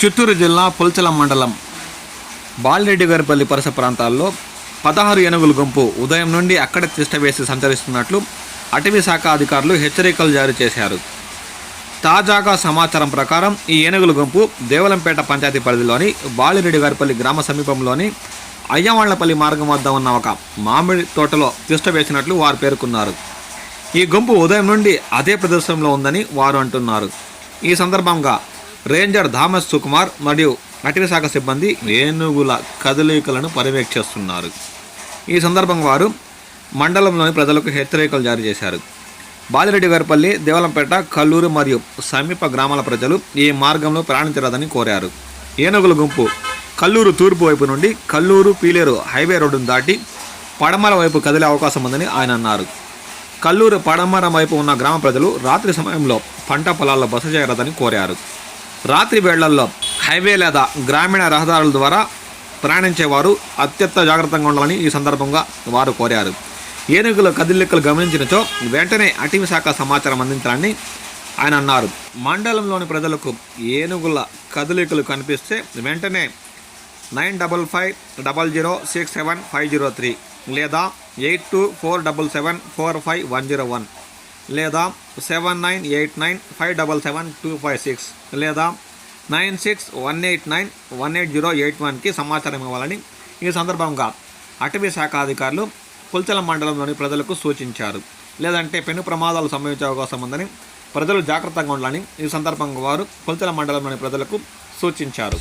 చిత్తూరు జిల్లా పుల్చల మండలం బాలిరెడ్డి గారిపల్లి పరిసర ప్రాంతాల్లో పదహారు ఏనుగుల గుంపు ఉదయం నుండి అక్కడే తిష్ట వేసి సంచరిస్తున్నట్లు అటవీ శాఖ అధికారులు హెచ్చరికలు జారీ చేశారు. తాజాగా సమాచారం ప్రకారం ఈ ఏనుగుల గుంపు దేవలంపేట పంచాయతీ పరిధిలోని బాలిరెడ్డి గారిపల్లి గ్రామ సమీపంలోని అయ్యవాళ్ళపల్లి మార్గం వద్ద ఉన్న ఒక మామిడి తోటలో తిష్ట వేసినట్లు వారు పేర్కొన్నారు. ఈ గుంపు ఉదయం నుండి అదే ప్రదేశంలో ఉందని వారు అంటున్నారు. ఈ సందర్భంగా రేంజర్ ధామస్ సుకుమార్ మరియు అటవీశాఖ సిబ్బంది ఏనుగుల కదలికలను పర్యవేక్షిస్తున్నారు ఈ సందర్భంగా వారు మండలంలోని ప్రజలకు హెచ్చరికలు జారీ చేశారు. బాలిరెడ్డి గారిపల్లి దేవలంపేట కల్లూరు మరియు సమీప గ్రామాల ప్రజలు ఈ మార్గంలో ప్రయాణించరాదని కోరారు. ఏనుగుల గుంపు కల్లూరు తూర్పు వైపు నుండి కల్లూరు పీలేరు హైవే రోడ్డును దాటి పడమర వైపు కదిలే అవకాశం ఉందని ఆయన అన్నారు. కల్లూరు పడమర వైపు ఉన్న గ్రామ ప్రజలు రాత్రి సమయంలో పంట పొలాల్లో బస చేయరాదని కోరారు. రాత్రి వేళ్ళల్లో హైవే లేదా గ్రామీణ రహదారుల ద్వారా ప్రయాణించేవారు అత్యంత జాగ్రత్తగా ఉండాలని ఈ సందర్భంగా వారు కోరారు. ఏనుగుల కదిలికలు గమనించినచో వెంటనే అటవీ శాఖ సమాచారం అందించాలని ఆయన అన్నారు. మండలంలోని ప్రజలకు ఏనుగుల కదలికలు కనిపిస్తే వెంటనే nine double five double zero six seven five zero three లేదా eight two four double seven four five one zero one లేదా seven nine eight nine five double seven two five six లేదా nine six one eight nine one eight zero eight వన్కి సమాచారం ఇవ్వాలని ఈ సందర్భంగా అటవీ శాఖ అధికారులు పుల్చల మండలంలోని ప్రజలకు సూచించారు. లేదంటే పెను ప్రమాదాలు సంభవించే అవకాశం ఉందని ప్రజలు జాగ్రత్తగా ఉండాలని ఈ సందర్భంగా వారు పుల్చల మండలంలోని ప్రజలకు సూచించారు.